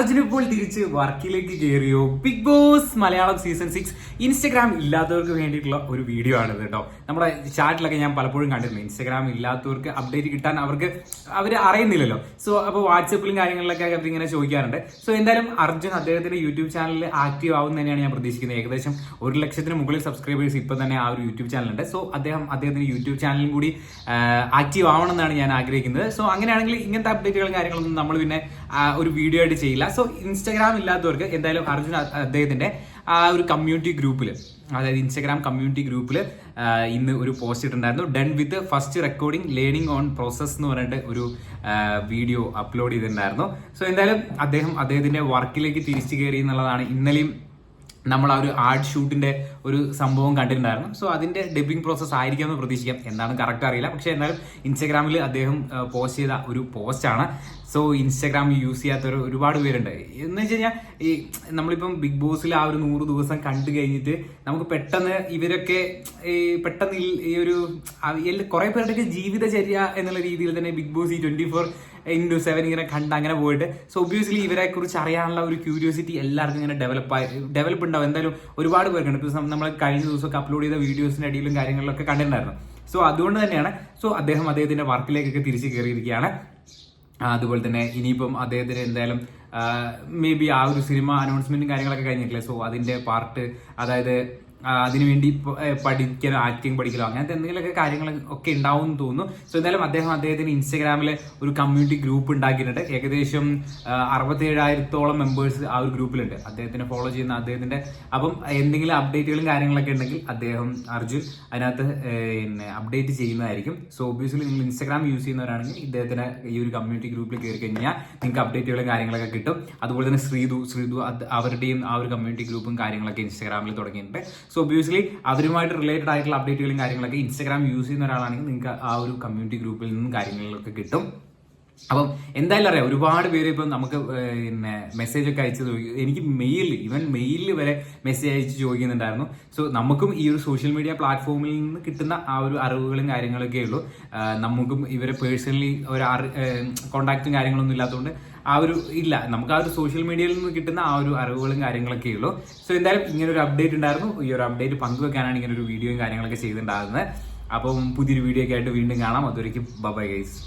അർജുൻ ഇപ്പോൾ തിരിച്ച് വർക്കിലേക്ക് കയറിയോ Bigg Boss Malayalam season six Instagram ഇല്ലാത്തവർക്ക് വേണ്ടിയിട്ടുള്ള ഒരു വീഡിയോ ആണ് കേട്ടോ നമ്മുടെ ചാറ്റിലൊക്കെ ഞാൻ പലപ്പോഴും കണ്ടിരുന്നു ഇൻസ്റ്റഗ്രാം ഇല്ലാത്തവർക്ക് അപ്ഡേറ്റ് കിട്ടാൻ അവർക്ക് അവർ അറിയുന്നില്ലല്ലോ. സോ അപ്പോൾ വാട്സപ്പിലും കാര്യങ്ങളിലൊക്കെ അവർ ഇങ്ങനെ ചോദിക്കാറുണ്ട്. സോ എന്തായാലും അർജുൻ അദ്ദേഹത്തിന്റെ യൂട്യൂബ് ചാനലിൽ ആക്റ്റീവ് ആവും തന്നെയാണ് ഞാൻ പ്രതീക്ഷിക്കുന്നത്. ഏകദേശം ഒരു ലക്ഷത്തിന് മുകളിൽ സബ്സ്ക്രൈബേഴ്സ് ഇപ്പോൾ തന്നെ ആ ഒരു യൂട്യൂബ് ചാനലുണ്ട്. സോ അദ്ദേഹം അദ്ദേഹത്തിന്റെ യൂട്യൂബ് ചാനലും കൂടി ആക്റ്റീവ് ആവണം എന്നാണ് ഞാൻ ആഗ്രഹിക്കുന്നത്. സോ അങ്ങനെയാണെങ്കിൽ ഇങ്ങനത്തെ അപ്ഡേറ്റുകളും കാര്യങ്ങളൊന്നും നമ്മൾ പിന്നെ ഒരു വീഡിയോ ആയിട്ട് ചെയ്യില്ല. സോ ഇൻസ്റ്റാഗ്രാം ഇല്ലാത്തവർക്ക് എന്തായാലും അർജുൻ അദ്ദേഹത്തിന്റെ ആ ഒരു കമ്മ്യൂണിറ്റി ഗ്രൂപ്പിൽ അതായത് ഇൻസ്റ്റാഗ്രാം കമ്മ്യൂണിറ്റി ഗ്രൂപ്പിൽ ഇന്ന് ഒരു പോസ്റ്റ് ഇട്ടിട്ടുണ്ടായിരുന്നു. Done with first recording learning on process എന്ന് പറഞ്ഞിട്ട് ഒരു വീഡിയോ അപ്ലോഡ് ചെയ്തിട്ടുണ്ടായിരുന്നു. സോ എന്തായാലും അദ്ദേഹം അദ്ദേഹത്തിന്റെ വർക്കിലേക്ക് തിരിച്ചു കയറി എന്നുള്ളതാണ് ഇന്നലെയും നമ്മൾ ആ ഒരു ആർട്ട് ഷൂട്ടിന്റെ ഒരു സംഭവം കണ്ടിട്ടുണ്ടായിരുന്നു. സോ അതിന്റെ ഡബ്ബിംഗ് പ്രോസസ് ആയിരിക്കാമെന്ന് പ്രതീക്ഷിക്കാം. എന്താണ് കറക്റ്റ് അറിയില്ല. പക്ഷെ എന്നാലും ഇൻസ്റ്റാഗ്രാമിൽ അദ്ദേഹം പോസ്റ്റ് ചെയ്ത ഒരു പോസ്റ്റ് ആണ്. സോ ഇൻസ്റ്റാഗ്രാം യൂസ് ചെയ്യാത്തവർ ഒരുപാട് പേരുണ്ട്. എന്ന് വെച്ച് കഴിഞ്ഞാൽ ഈ നമ്മളിപ്പം ബിഗ് ബോസിൽ ആ ഒരു നൂറ് ദിവസം കണ്ടു കഴിഞ്ഞിട്ട് നമുക്ക് പെട്ടെന്ന് ഇവരൊക്കെ ഈ പെട്ടെന്ന് ഈ- ഒരു കുറെ പേരുടെയൊക്കെ ജീവിതചര്യ എന്നുള്ള രീതിയിൽ തന്നെ ബിഗ് ബോസ് ഈ ട്വന്റി ഫോർ ഇന്റു സെവൻ ഇങ്ങനെ കണ്ട് അങ്ങനെ പോയിട്ട്. സോ ഒബ്വിയസ്ലി ഇവരെ കുറിച്ച് അറിയാനുള്ള ഒരു ക്യൂരിയോസിറ്റി എല്ലാവർക്കും ഇങ്ങനെ ഡെവലപ്പ് ആയി ഡെവലപ്പ് ഉണ്ടാവും. എന്തായാലും ഒരുപാട് പേർക്കുണ്ട് ഇപ്പോൾ നമ്മൾ കഴിഞ്ഞ ദിവസമൊക്കെ അപ്ലോഡ് ചെയ്ത വീഡിയോസിന്റെ അടിയിലും കാര്യങ്ങളിലൊക്കെ കണ്ടിട്ടുണ്ടായിരുന്നു. സോ അതുകൊണ്ട് തന്നെയാണ് സോ അദ്ദേഹം അദ്ദേഹത്തിന്റെ വർക്കിലേക്കൊക്കെ തിരിച്ചു കയറിയിരിക്കുകയാണ്. അതുപോലെ തന്നെ ഇനിയിപ്പം അദ്ദേഹത്തിന് എന്തായാലും മേ ബി ആ ഒരു സിനിമ അനൗൺസ്മെന്റും കാര്യങ്ങളൊക്കെ കഴിഞ്ഞിട്ടില്ലേ? സോ അതിന്റെ പാർട്ട് അതായത് അതിനുവേണ്ടി പഠിക്കലോ ആക്ടിങ് പഠിക്കലോ അങ്ങനത്തെ എന്തെങ്കിലുമൊക്കെ കാര്യങ്ങൾ ഒക്കെ ഉണ്ടാവും എന്ന് തോന്നുന്നു. സോ എന്തായാലും അദ്ദേഹം അദ്ദേഹത്തിന് ഇൻസ്റ്റാഗ്രാമിൽ ഒരു കമ്മ്യൂണിറ്റി ഗ്രൂപ്പ് ഉണ്ടാക്കിയിട്ടുണ്ട്. ഏകദേശം അറുപത്തേഴായിരത്തോളം മെമ്പേഴ്സ് ആ ഒരു ഗ്രൂപ്പിലുണ്ട് അദ്ദേഹത്തിനെ ഫോളോ ചെയ്യുന്ന അദ്ദേഹത്തിന്റെ അപ്പം എന്തെങ്കിലും അപ്ഡേറ്റുകളും കാര്യങ്ങളൊക്കെ ഉണ്ടെങ്കിൽ അദ്ദേഹം അർജുൻ അതിനകത്ത് പിന്നെ അപ്ഡേറ്റ് ചെയ്യുന്നതായിരിക്കും. സോ ഒബ്വിയസ്ലി നിങ്ങൾ ഇൻസ്റ്റാഗ്രാം യൂസ് ചെയ്യുന്നവരാണെങ്കിൽ ഇദ്ദേഹത്തിന് ഈ ഒരു കമ്മ്യൂണിറ്റി ഗ്രൂപ്പിൽ കയറി കഴിഞ്ഞാൽ നിങ്ങൾക്ക് അപ്ഡേറ്റുകളും കാര്യങ്ങളൊക്കെ കിട്ടും. അതുപോലെ തന്നെ ശ്രീതു ശ്രീതു അവരുടെയും ആ ഒരു കമ്മ്യൂണിറ്റി ഗ്രൂപ്പും കാര്യങ്ങളൊക്കെ ഇൻസ്റ്റാഗ്രാമിൽ തുടങ്ങിയിട്ടുണ്ട്. സോ ഒബിയസ്ലി അവരുമായിട്ട് റിലേറ്റഡ് ആയിട്ടുള്ള അപ്ഡേറ്റുകളും കാര്യങ്ങളൊക്കെ ഇൻസ്റ്റാഗ്രാം യൂസ് ചെയ്യുന്ന ഒരാളാണെങ്കിൽ നിങ്ങൾക്ക് ആ ഒരു കമ്മ്യൂണിറ്റി ഗ്രൂപ്പിൽ നിന്നും കാര്യങ്ങളിലൊക്കെ കിട്ടും. അപ്പം എന്തായാലും അറിയാം ഒരുപാട് പേര് ഇപ്പം നമുക്ക് പിന്നെ മെസ്സേജ് ഒക്കെ അയച്ച് എനിക്ക് മെയിൽ ഈവൻ മെയിലിൽ വരെ മെസ്സേജ് അയച്ച് ചോദിക്കുന്നുണ്ടായിരുന്നു. സോ നമുക്കും ഈ ഒരു സോഷ്യൽ മീഡിയ പ്ലാറ്റ്ഫോമിൽ നിന്ന് കിട്ടുന്ന ആ ഒരു അറിവുകളും കാര്യങ്ങളൊക്കെ ഉള്ളൂ. നമുക്കും ഇവരെ പേഴ്സണലി ഒരു കോണ്ടാക്റ്റും കാര്യങ്ങളൊന്നും ഇല്ലാത്തതുകൊണ്ട് ആ ഒരു ഇല്ല നമുക്ക് ആ ഒരു സോഷ്യൽ മീഡിയയിൽ നിന്ന് കിട്ടുന്ന ആ ഒരു അറിവുകളും കാര്യങ്ങളൊക്കെ ഉള്ളൂ. സോ എന്തായാലും ഇങ്ങനെ ഒരു അപ്ഡേറ്റ് ഉണ്ടായിരുന്നു. ഈ ഒരു അപ്ഡേറ്റ് പങ്കുവെക്കാനാണ് ഇങ്ങനെ ഒരു വീഡിയോയും കാര്യങ്ങളൊക്കെ ചെയ്തിട്ടുണ്ടാകുന്നത് അപ്പം പുതിയൊരു വീഡിയോ ഒക്കെ ആയിട്ട് വീണ്ടും കാണാം. അതുവരേക്കും ബൈ ഗൈസ്